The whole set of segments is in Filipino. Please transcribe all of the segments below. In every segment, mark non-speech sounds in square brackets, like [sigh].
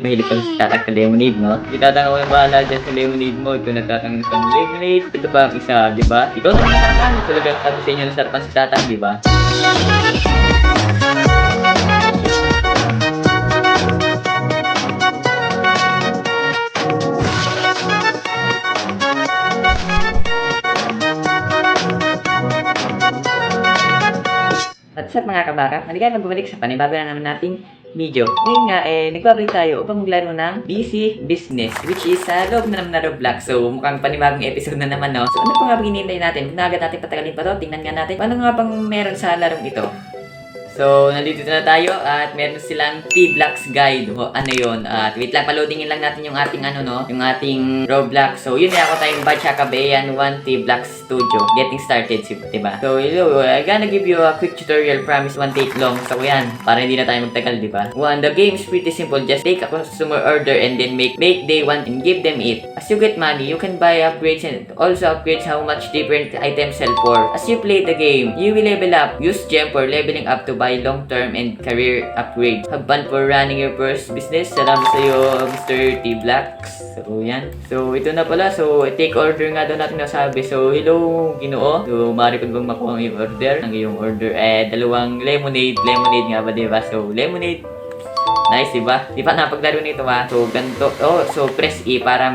Mahilig ka sa tatak na lemonade, no? Itatanga ko yung bahala dyan sa lemonade mo. Ito natatang sa lemonade. Ito pa ang isa, di ba? Ikaw na natatang. Talagang sabi sa inyo na sarpan sa tatak, di ba? At sa mga kabaka, halika na bumalik sa panibago na naman nating video. Ngayon nga, eh, nagbabalik tayo upang maglaro ng BC Business, which is sa loob na naman na Roblox. So, mukhang panibagong episode na naman, no? So, ano pa nga ba hinihintay natin? Kung natin patagalin pa to, tingnan nga natin. Paano nga bang meron sa larong ito? So, nandito na tayo at meron silang T-Blocks guide. O, ano yun? At wait lang, paloadingin lang natin yung ating ano, no? Yung ating Roblox. So, yun na ako tayong Batcha Kabayan 1 T-Blocks Studio. Getting started, diba? So, hello, I'm gonna give you a quick tutorial. Promise won't take long. So, yan. Para hindi na tayo magtagal, diba? One, the game is pretty simple. Just take a customer order and then make make they want and give them it. As you get money, you can buy upgrades and also upgrades how much different items sell for. As you play the game, you will level up. Use gem for leveling up to buy long-term and career upgrades. Have fun for running your first business. Salamat sa iyo, Mr. T. Blacks. So, yan. So, ito na pala. So, take order nga daw natin nasabi. So, hello, ginoo. So, maaari ko bang makuha ang iyong order? Ang iyong order, eh, dalawang lemonade. Lemonade nga ba, diba? So, lemonade. Nice, diba? Di pa napaglaro nito ha. So, ganito. Oh, so press E para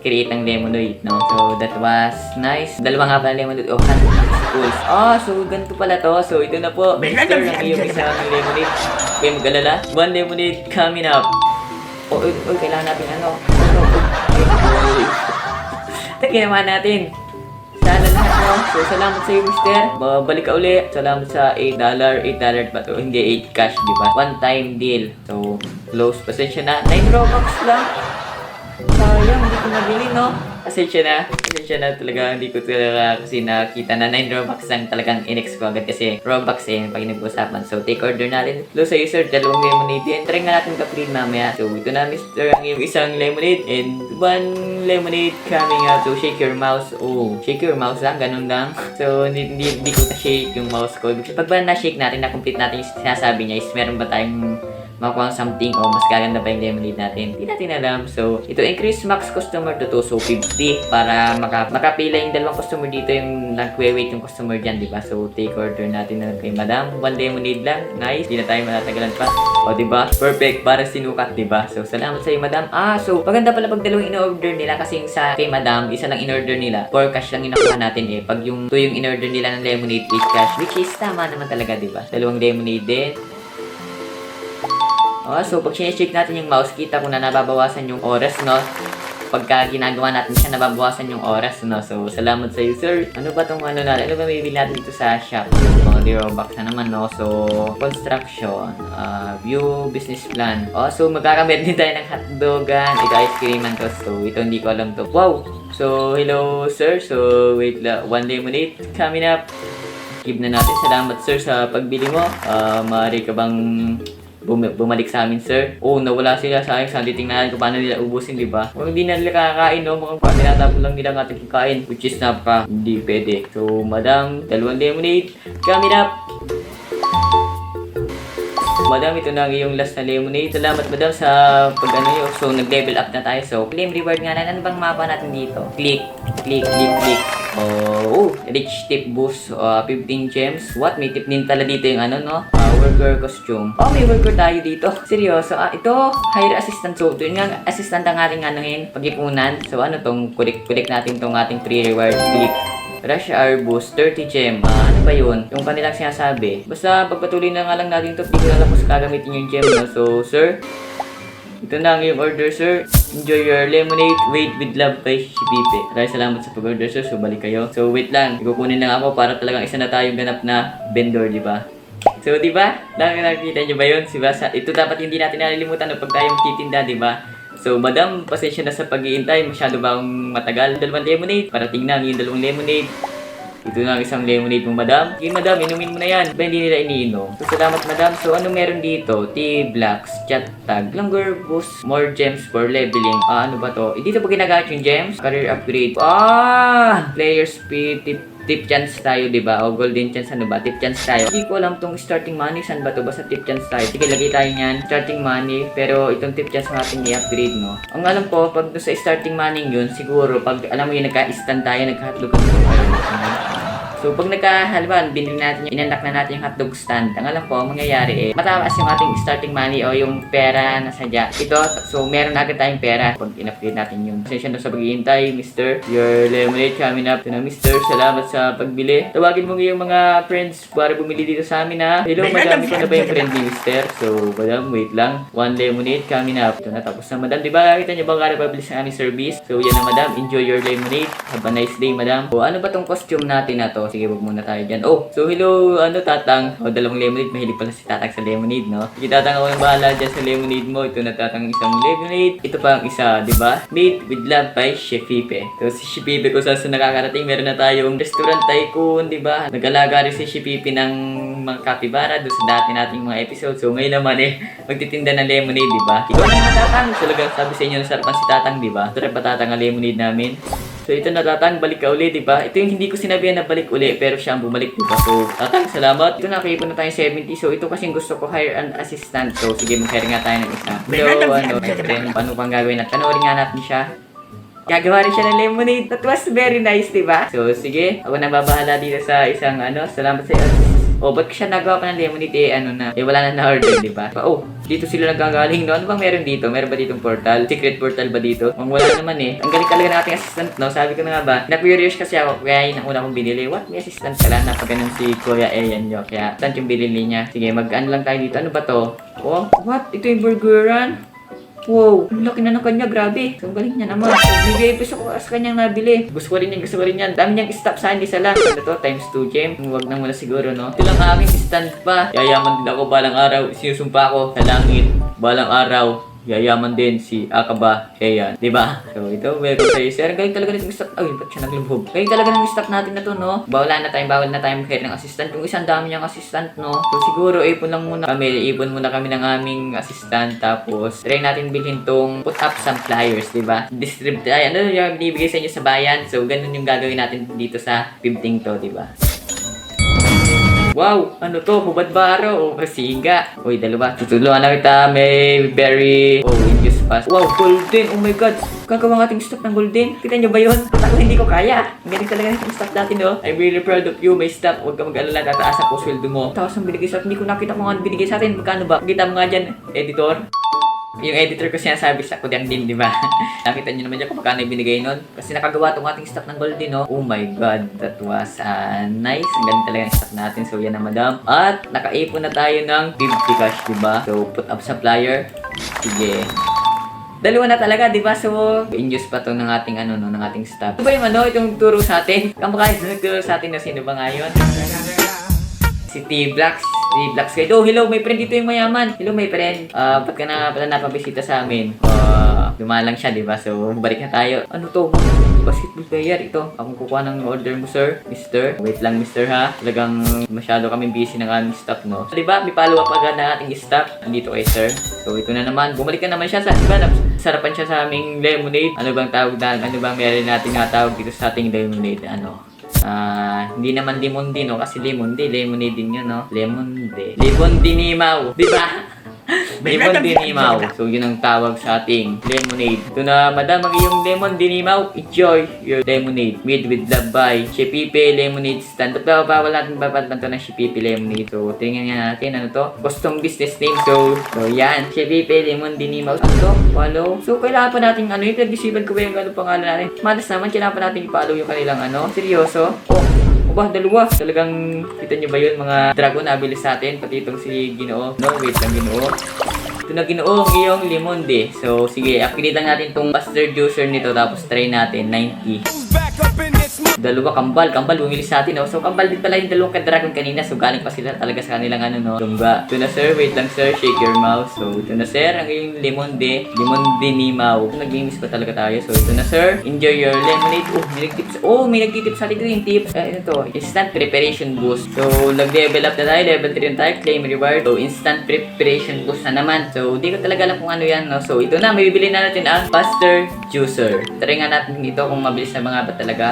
mag-create ng lemonade, no? So, that was nice. Dalawa nga pala lemonade. Oh, hundred schools. Ah, so ganito pala to. So, ito na po. Mr. ang iyong isang lemonade. Okay, mag-alala. One lemonade coming up. Oh, oh, oh, kailangan natin ano. Ano, oh, oh. Tagayaman natin. Sana lahat mo. So, salamat sa iyo, mister. Babalik ka uli. Salamat sa $8. $8 ba to? Hindi, 8 cash, di ba? One time deal. So, close. Pasensya na. 9 Robux lang. Sayang, hindi ko nabili, no? Pasensya na. Pasensya na talaga. Hindi ko talaga kasi nakita na 9 Robux lang talagang inex ko agad kasi Robux eh, pag nag-usapan. So, take order natin. Hello sa user, dalawang lemonade yan. Try nga natin ka-free mamaya. So, ito na, mister, ang iyong isang lemonade and one lemonade coming out. So, shake your mouse. Oh, shake your mouse lang. Ganun lang. So, hindi, hindi, hindi ko na-shake yung mouse ko. Pag ba na-shake natin, na-complete natin yung sinasabi niya is meron ba tayong makuha something o mas gaganda pa yung lemonade natin. Hindi natin alam. So, ito increase max customer to 2. So, 50 para maka, makapila yung dalawang customer dito yung nagwe-wait yung customer dyan, di ba? So, take order natin na kay madam. One lemonade lang. Nice. Hindi na tayo matatagalan pa. O, di ba? Perfect. Para sinukat, di ba? So, salamat sa iyo, madam. Ah, so, maganda pala pag dalawang in-order nila kasi sa kay madam, isa lang in-order nila. For cash lang yung nakuha natin eh. Pag yung 2 yung in-order nila ng lemonade, 8 cash. Which is tama naman talaga, di ba? Dalawang lemonade din. Oh, so pag sinishake natin yung mouse, kita ko na nababawasan yung oras, no? Pagka ginagawa natin siya, nababawasan yung oras, no? So, salamat sa iyo, sir. Ano ba tong ano natin? Ano ba bibili natin dito sa shop? Mga so, Robux na naman, no? So, construction, uh, view, business plan. Oh, so magkakamit din tayo ng hotdogan. Ito ice creaman to. So, ito hindi ko alam to. Wow! So, hello, sir. So, wait lang. One lemonade coming up. Give na natin. Salamat, sir, sa pagbili mo. Ah, maaari ka bang bum- bumalik sa amin, sir. Oo, nawala sila sa akin. Sandi tingnan ko paano nila ubusin, di ba? Kung hindi na nila kakakain, no? Mukhang pa, tinatapon lang nila ang ating kakain. Which is napaka hindi pwede. So, madam, dalawang lemonade. Coming up! Madam, ito na ang iyong last na lemonade. Salamat, madam, sa pag ano yun. So, nag-level up na tayo. So, claim reward nga na. Ano bang mapa natin dito? Click, click, click, click. Oh, oh, rich tip boost. Uh, 15 gems. What? May tip din pala dito yung ano, no? Worker costume. Oh, may worker tayo dito. Seryoso. Ah, ito, hire assistant. So, ito yung nga, assistant ang ating ano yun, pag-ipunan. So, ano tong, kulik-kulik natin tong ating free reward. Click. Rush Hour Boost, 30 gem. Ah, ano ba yun? Yung kanilang sinasabi. Basta pagpatuloy na nga lang natin to, hindi ko alam kung gagamitin yung gem, no? So, sir, ito na ang iyong order, sir. Enjoy your lemonade. Wait with love kay Shipipe. Maraming salamat sa pag-order, sir. So, balik kayo. So, wait lang. Ikukunin lang ako para talagang isa na tayong ganap na vendor, di ba? So, di ba? Dami nakikita niyo ba yun? Diba? Sa, ito dapat hindi natin nalilimutan no, pag tayong titinda, di ba? So, madam, pasensya na sa pag-iintay. Masyado ba akong matagal? Dalawang lemonade. Parating na yung dalawang lemonade. Ito na ang isang lemonade mo, madam. Sige, madam, inumin mo na yan. Ba, hindi nila iniinom. So, salamat, madam. So, ano meron dito? Tea blocks, chat tag, longer boost, more gems for leveling. Ah, ano ba to? Eh, dito ba ginagamit yung gems? Career upgrade. Ah! Player speed, tip tip chance tayo, di ba? O golden chance, ano ba? Tip chance tayo. Hindi ko alam tong starting money. Saan ba to? Basta tip chance tayo. Sige, lagay tayo niyan. Starting money. Pero itong tip chance natin i-upgrade, no? Ang alam ko, pag sa starting money yun, siguro, pag alam mo yun, nagka-stand tayo, nagka-hotdog So, pag nagka, binili natin yung, inanak na natin yung hotdog stand, ang alam ko, ang mangyayari eh, mataas yung ating starting money o yung pera na sadya. Ito, so, meron agad tayong pera pag in-upgrade natin yung session na sa paghihintay, Mr. Your lemonade coming up. Ito na, Mr. Salamat sa pagbili. Tawagin mo yung mga friends para bumili dito sa amin ha. Hello, madami ko na ba yung friend ni Mr. So, madam, wait lang. One lemonade coming up. Ito na, tapos na, madam. Di ba, kita niyo ba ang pabilis ng aming service? So, yan na, madam. Enjoy your lemonade. Have a nice day, madam. O, ano ba tong costume natin na to? Sige, wag muna tayo dyan. Oh, so hello, ano, Tatang. O, dalawang lemonade. Mahilig pala si Tatang sa lemonade, no? Sige, Tatang, ako yung bahala dyan sa lemonade mo. Ito na, Tatang, isang lemonade. Ito pa ang isa, di ba? Made with love by Chef Pipe. So, si Chef Pipe, kung saan sa nakakarating, meron na tayong restaurant tycoon, di ba? Nag-alaga rin si Chef Pipe ng mga kapibara doon sa dati nating mga episode. So, ngayon naman eh, magtitinda ng lemonade, di ba? Ikaw na nga, Tatang. Talagang sabi sa inyo, nasarapan si Tatang, di ba? Rin pa, Tatang, ang lemonade namin. So ito na tatang, balik ka uli, di ba? Ito yung hindi ko sinabihan na balik uli, pero siya ang bumalik, di ba? So, tatang, salamat. Ito nakaipon na tayo 70. So ito kasi gusto ko hire an assistant. So sige, mag-hire nga tayo ng isa. So ano, then, paano pang gagawin natin? Panoorin nga natin siya. Gagawa rin siya ng lemonade. That was very nice, di ba? So, sige. Ako na babahala dito sa isang ano. Salamat sa iyo. Oh, ba't siya nagawa pa ng lemonade? Eh, ano na. Eh, wala na na-order, di ba? Oh, dito sila nagagaling, no? Ano bang meron dito? Meron ba ditong portal? Secret portal ba dito? Ang wala naman eh. Ang galing talaga ng ating assistant, no? Sabi ko na nga ba, na-curious kasi ako, kaya yun ang una kong binili. What? May assistant ka lang? Napaganon si Kuya Ayan nyo. Kaya, assistant yung binili niya. Sige, mag-ano lang tayo dito. Ano ba to? Oh, what? Ito yung burgeran? Wow, ang laki na ng kanya, grabe. Ang galing niya naman. Bigay gusto ko sa kanyang nabili. Gusto ko rin yan, gusto ko rin yan. Dami niyang stop sa akin, isa lang. Ano to, times 2 gem. Huwag na muna siguro, no? Ito lang ang aming stand pa. Yayaman din ako balang araw. Sinusumpa ko sa langit. Balang araw. Yayaman din si Akaba Heyan. Di ba? So, ito, welcome sa'yo, sir. Galing talaga ng stop. Ay, ba't siya naglubog? Galing talaga ng stop natin na to, no? Bawala na tayong, bawal na tayong mag ng assistant. Kung isang dami niyang assistant, no? So, siguro, ipon lang muna kami. Ipon muna kami ng aming assistant. Tapos, try natin bilhin tong put up some flyers, di ba? Distribute, ay, ano yung binibigay sa inyo sa bayan? So, ganun yung gagawin natin dito sa 15 to, di ba? Wow! Ano to? Hubad baro o kasiga? Uy, dalawa. Tutulungan na kita. May berry. Oh, Indius pass. Wow, golden! Oh my god! Gagawa ng ating stop ng golden. Kita nyo ba yun? Ako hindi ko kaya. Ang talaga ng stop natin, no? I'm really proud of you. May stop. Huwag ka mag-alala. Tataas ako sweldo mo. Tapos ang binigay sa atin. Hindi ko nakita kung ano binigay sa atin. Magkano ba? Kita mo nga dyan, editor. Yung editor ko sinasabi sa kudang din, di ba? [laughs] Nakita niyo naman dyan kung magkano yung binigay nun. Kasi nakagawa tong ating stock ng golden, no? Oh my god, that was uh, nice. Ang ganda talaga ng stock natin. So, yan na, madam. At, nakaipon na tayo ng 50 cash, di ba? So, put up supplier. Sige. Dalawa na talaga, di ba? So, in-use pa to ng ating, ano, no, ng ating staff. Ito ba yung, ano, itong turo sa atin? Kamukha yung nagturo sa atin na sino ba ngayon? Si T-Blacks. T-Blacks kayo. Oh, hello, may friend dito yung mayaman. Hello, may friend. Ah, ba't ka na pala napabisita sa amin? Ah, dumaan lang siya, di ba? So, balik na tayo. Ano to? Basketball player. Ito, akong kukuha ng order mo, sir. Mister. Wait lang, mister, ha? Talagang masyado kami busy ng aming staff, no? Di ba? May follow up agad na ating staff. Nandito kay sir. So, ito na naman. Bumalik na naman siya sa, di ba? Sarapan siya sa aming lemonade. Ano bang tawag na? Ano bang meron natin nga tawag dito sa ating lemonade? Ano? Ah, hindi naman lemon din, no? Kasi lemon din, lemonade din yun, no? Lemon din. Lemon dinimaw, di ba? [laughs] lemon dinimaw. So, yun ang tawag sa ating lemonade. Ito na, madam, ang iyong lemon dinimaw. Enjoy your lemonade. Made with love by Shepipe Lemonade Stand. Ito, bawal natin babatlan to ng Shepipe Lemonade. So, tingnan nga natin, ano to? Custom business name. So, so yan. Shepipe Lemon dinimaw. Ano to? Follow. So, kailangan pa natin, ano, yung pinag-isipan ko ba yung ano pangalan natin? Malas naman, kailangan pa natin i-follow yung kanilang, ano, seryoso. Oh, o ba, dalawa. Talagang, kita nyo ba yun, mga dragon na bilis sa atin. Pati itong si Ginoo. No, wait lang, Ginoo. Ito na Ginoo, ang iyong limonde. So, sige, upgrade lang natin itong master juicer nito. Tapos, try natin, 90. Dalawa kambal, kambal bumili sa atin, no? So, kambal din pala yung dalawang ka-dragon kanina. So, galing pa sila talaga sa kanilang ano, no? Lumba. Ito na, sir. Wait lang, sir. Shake your mouth. So, ito na, sir. Ang yung lemon de. Lemon de ni Mau. Nag-games pa talaga tayo. So, ito na, sir. Enjoy your lemonade. Oh, may nag-tips. Oh, may nag-tips sa atin. Ito yung tips. Eh, ito to. Instant preparation boost. So, nag-level up na tayo. Level 3 na tayo. Claim reward. So, instant preparation boost na naman. So, di ko talaga alam kung ano yan, no? So, ito na. May bibili na natin ang Faster Juicer. Try nga natin dito kung mabilis na mga ba talaga.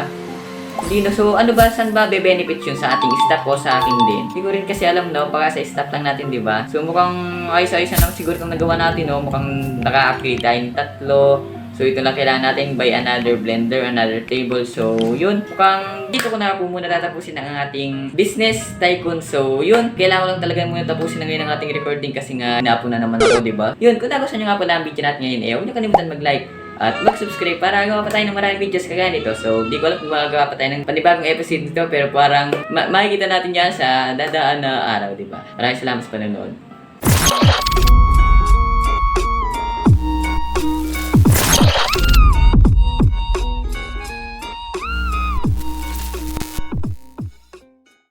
Hindi. So, ano ba, saan ba be-benefit yun sa ating staff o sa akin din? Hindi ko rin kasi alam, no? Baka sa staff lang natin, di ba? So, mukhang ayos-ayos na lang siguro kung nagawa natin, no? Mukhang naka-upgrade tayong tatlo. So, ito lang kailangan natin buy another blender, another table. So, yun. Mukhang dito ko na po muna tatapusin ang ating business tycoon. So, yun. Kailangan lang talaga muna tapusin na ngayon ang ating recording kasi nga napo na naman ako, di ba? Yun. Kung nagustuhan nyo nga pala ang video natin ngayon, eh, huwag nyo kalimutan mag-like at mag-subscribe para gawa pa tayo ng maraming videos kagaya nito. So, di ko alam kung magagawa pa tayo ng panibagong episode nito, pero parang ma- makikita natin yan sa dadaan na araw, di ba? Maraming salamat sa panonood.